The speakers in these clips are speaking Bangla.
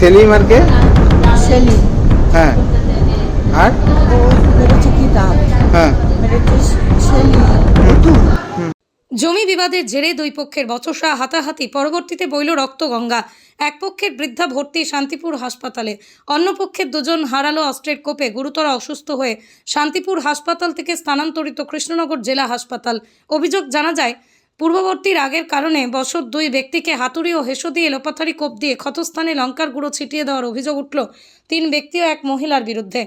সেলিম আর কে? সেলিম। হ্যাঁ। আর? হ্যাঁ। জমি বিবাদের জেরে দুই পক্ষের বচসা হাতাহাতি পরবর্তীতে বইল রক্তগঙ্গা এক পক্ষের বৃদ্ধা ভর্তি শান্তিপুর হাসপাতালে অন্য পক্ষের দুজন হারালো অস্ত্রের কোপে গুরুতর অসুস্থ হয়ে শান্তিপুর হাসপাতাল থেকে স্থানান্তরিত কৃষ্ণনগর জেলা হাসপাতাল। অভিযোগ জানা যায় পূর্ববর্তীর আগের কারণে বছর দুই ব্যক্তিকে হাতুড়ি ও হেসো দিয়ে লোপাথারি কোপ দিয়ে ক্ষতস্থানে লঙ্কার গুঁড়ো ছিটিয়ে দেওয়ার অভিযোগ উঠল তিন ব্যক্তি ও এক মহিলার বিরুদ্ধে।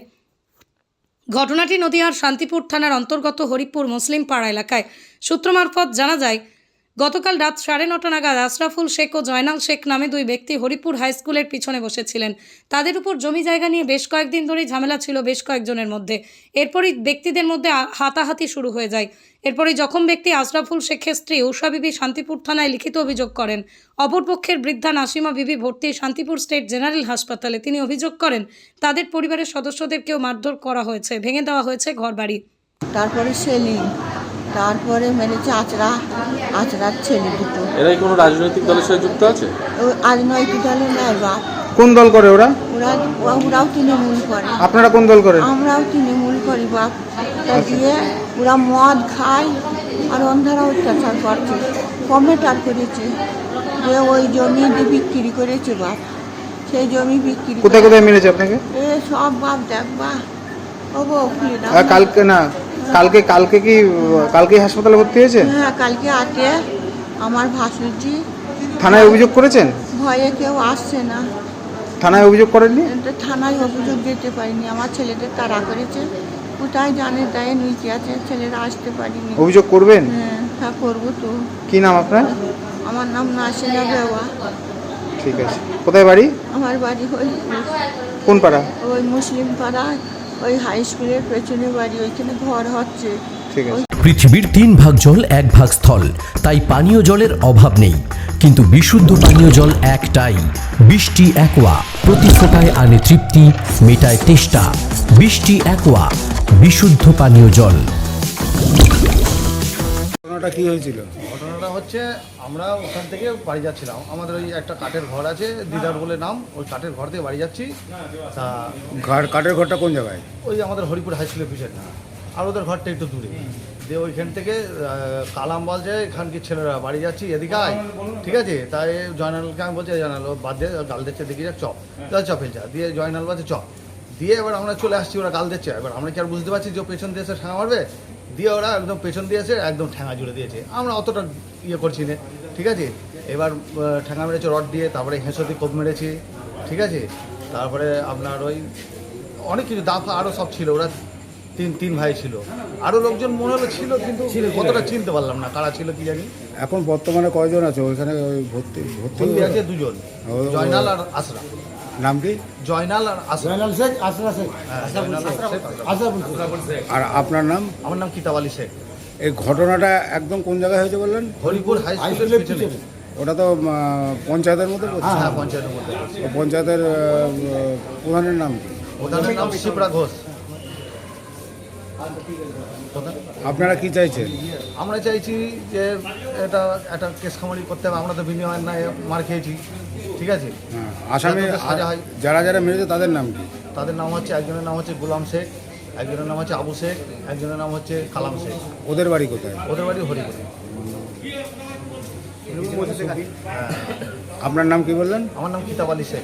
ঘটনাটি নদীয়ার শান্তিপুর থানার অন্তর্গত হরিপুর মুসলিম পাড়া এলাকায়। সূত্র মারফত জানা যায় গতকাল রাত সাড়ে নটা নাগাদ আশরাফুল শেখ ও জয়নাল শেখ নামে দুই ব্যক্তি হরিপুর হাই স্কুলের পিছনে বসেছিলেন। তাদের উপর জমি জায়গা নিয়ে বেশ কয়েকদিন ধরেই ঝামেলা ছিল বেশ কয়েকজনের মধ্যে। এরপরই ব্যক্তিদের মধ্যে হাতাহাতি শুরু হয়ে যায়। এরপরই জখম ব্যক্তি আশরাফুল শেখের স্ত্রী উষা বিবি শান্তিপুর থানায় লিখিত অভিযোগ করেন। অপরপক্ষের বৃদ্ধা নাসিমা বিবি ভর্তি শান্তিপুর স্টেট জেনারেল হাসপাতালে তিনি অভিযোগ করেন, তাদের পরিবারের সদস্যদেরকেও মারধর করা হয়েছে, ভেঙে দেওয়া হয়েছে ঘরবাড়ি। তারপরে সেলিম। তারপরে মেরেছে আচরা আচরার ছেলে দুটো। এরাই কোনো রাজনৈতিক দলের সাথে যুক্ত আছে? ও আজ নয় কি দলে নেয় বাপ কোন দল করে ওরা? ওরা ওরাও তৃণমূল করে। আপনারা কোন দল করেন? আমরাও তৃণমূল করি বাপ। তা দিয়ে ওরা মদ খায় আর অন্ধারা অত্যাচার করছে। কমেটার করেছে যে ওই জমি দিয়ে বিক্রি করেছে বাপ। সেই জমি বিক্রি কোথায় কোথায় মেরেছে আপনাকে? এ সব বাপ দেখ দেখবা ও গো খুলে দাও। কালকে না কালকে কালকে কি কালকে হাসপাতালে ভর্তি হয়েছে? হ্যাঁ কালকে আটে আমার ভাসুরজি। থানায় অভিযোগ করেছেন? ভয়ে কেউ আসছে না। থানায় অভিযোগ করেননি? থানায় অভিযোগ দিতে পারিনি। আমার ছেলেদের তাড়া করেছে। কোথায় জানে তাই নিচে আছে। ছেলেরা আসতে পারিনি। অভিযোগ করবেন? হ্যাঁ তা করব তো। কি নাম আপনার? আমার নাম নাসিনা বেওয়া ঠিক আছে। কোথায় বাড়ি? আমার বাড়ি ওই কোন পাড়া? ওই মুসলিম পাড়ায়। ওই হাই স্কুলের পেছনে বাড়ি ওইখানে ঘর হচ্ছে। ঠিক আছে। পৃথিবীর তিন ভাগ জল এক ভাগ স্থল তাই পানীয় জলের অভাব নেই। কিন্তু বিশুদ্ধ পানীয় জল একটাই বৃষ্টি একোয়া প্রতি ফোটায় আনে তৃপ্তি মেটায় তেষ্টা। বৃষ্টি একোয়া বিশুদ্ধ পানীয় জল। ঘটনাটা কি হয়েছিল? হচ্ছে আমরা ওখান থেকে বাড়ি যাচ্ছিলাম। আমাদের ওই একটা কাঠের ঘর আছে দিদার বলে নাম ওই কাঠের ঘর থেকে বাড়ি যাচ্ছি। তা কাঠের ঘরটা কোন জায়গায়? ওই আমাদের হরিপুর হাই স্কুলের পিছনে। আর ওদের ঘরটা একটু দূরে। দিয়ে ওইখান থেকে কালাম বলছে এখানকে ছেলেরা বাড়ি যাচ্ছি এদিকে আয়। ঠিক আছে? তাই জয়নালকে আমি বলছি জয়নাল বাদ দিয়ে গাল দিচ্ছে দেখি যা চপ চপে যা দিয়ে জয়নাল বলছে চপ দিয়ে এবার আমরা চলে আসছি ওরা গাল দিচ্ছে। এবার আমরা কি আর বুঝতে পারছি যে পেছন দিয়ে এসে ঠ্যাঙা মারবে? দিয়ে ওরা একদম পেছন দিয়েছে একদম ঠ্যাঙা জুড়ে দিয়েছে। আমরা অতটা ইয়ে করছি না ঠিক আছে? এবার ঠ্যাঙা মেরেছে রড দিয়ে তারপরে হেঁসো দিয়ে কোপ মেরেছি ঠিক আছে? তারপরে আপনার ওই অনেক কিছু দাফা আরও সব ছিল ওরা তিন তিন ভাই ছিল। আরও লোকজন মনে হলো ছিল কিন্তু কতটা চিনতে পারলাম না কারা ছিল কি জানি? এখন বর্তমানে কয়জন আছে? ওইখানে ওই ভর্তি ভর্তি আছে দুজন জয়নাল আর আসরা নাম কি? জয়নাল আর জয়নাল শেখ আশরা শেখ। হ্যাঁ, শেখ, আশরাফুল শেখ। আর আপনার নাম? আমার নাম কিতাব আলী শেখ। এই ঘটনাটা একদম কোন জায়গায় হয়েছে বললেন? হরিপুর হাই স্কুলের পিছনে। ওটা তো পঞ্চায়েতের মধ্যে হ্যাঁ পঞ্চায়েতের মধ্যে। পঞ্চায়েতের প্রধানের নাম কি? প্রধানের নাম শিবরা ঘোষ। আপনারা কি চাইছেন? আমরা চাইছি যে এটা একটা কেস খামারি করতে হবে আমরা তো বিনিময় না মার খেয়েছি ঠিক আছে? হ্যাঁ, আসামি যারা যারা মেরেছে তাদের নাম কি? তাদের নাম হচ্ছে একজনের নাম হচ্ছে গোলাম শেখ একজনের নাম হচ্ছে আবু শেখ একজনের নাম হচ্ছে কালাম শেখ। ওদের বাড়ি কোথায়? ওদের বাড়ি হরিপুরে। আপনার নাম কি বললেন? আমার নাম কিতাব আলী শেখ।